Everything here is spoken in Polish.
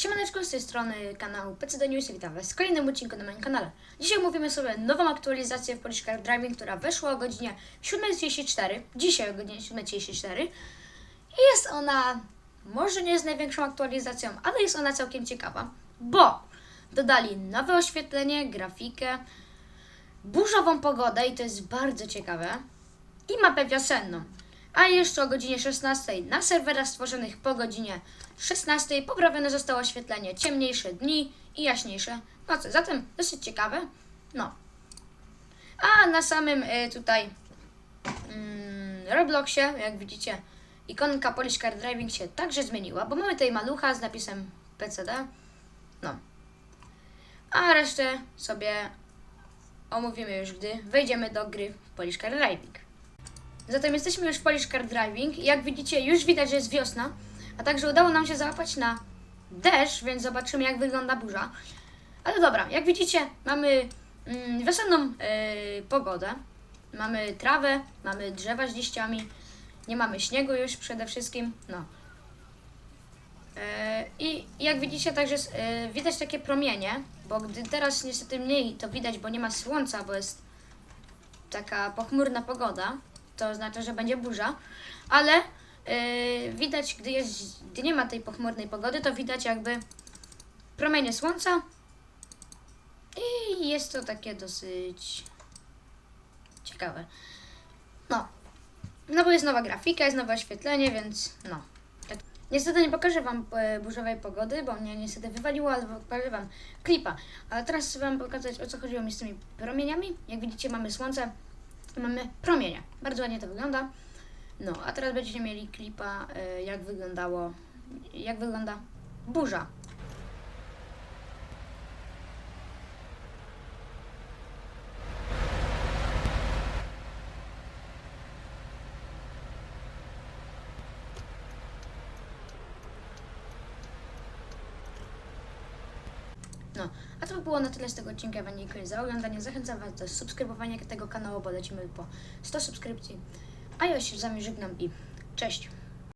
Siemaneczko, z tej strony kanału PCD News i witam Was w kolejnym odcinku na moim kanale. Dzisiaj mówimy sobie nową aktualizację w Polish Car Driving, która weszła o godzinie 7.34, dzisiaj o godzinie 7.34 i jest ona, może nie jest największą aktualizacją, ale jest ona całkiem ciekawa, bo dodali nowe oświetlenie, grafikę, burzową pogodę i to jest bardzo ciekawe i mapę wiosenną. A jeszcze o godzinie 16 na serwerach stworzonych po godzinie 16 poprawione zostało oświetlenie ciemniejsze dni i jaśniejsze noce. Zatem dosyć ciekawe. No. A na samym y, tutaj mm, Robloxie, jak widzicie, ikonka Polish Car Driving się także zmieniła, bo mamy tutaj malucha z napisem PCD. No. A resztę sobie omówimy już, gdy wejdziemy do gry Polish Car Driving. Zatem jesteśmy już w Polish Car Driving jak widzicie już widać, że jest wiosna, a także udało nam się załapać na deszcz, więc zobaczymy jak wygląda burza. Ale dobra, jak widzicie mamy mm, wiosenną yy, pogodę, mamy trawę, mamy drzewa z liściami, nie mamy śniegu już przede wszystkim, no. E, I jak widzicie, także e, widać takie promienie, bo gdy teraz niestety mniej to widać, bo nie ma słońca, bo jest taka pochmurna pogoda, to oznacza, że będzie burza, ale e, widać, gdy, jest, gdy nie ma tej pochmurnej pogody, to widać jakby promienie słońca i jest to takie dosyć ciekawe. No, no bo jest nowa grafika, jest nowe oświetlenie, więc no. Tak. Niestety nie pokażę Wam e, burzowej pogody, bo mnie niestety wywaliło, ale pokażę Wam klipa. Ale teraz chcę Wam pokazać, o co chodziło mi z tymi promieniami. Jak widzicie, mamy słońce, mamy promienie. Bardzo ładnie to wygląda. No, a teraz będziecie mieli klipa, e, jak wyglądało, jak wygląda burza. No, a to by było na tyle z tego odcinka. Wam dziękuję za oglądanie. Zachęcam Was do subskrybowania tego kanału, bo lecimy po 100 subskrypcji. A ja się z Wami żegnam i cześć.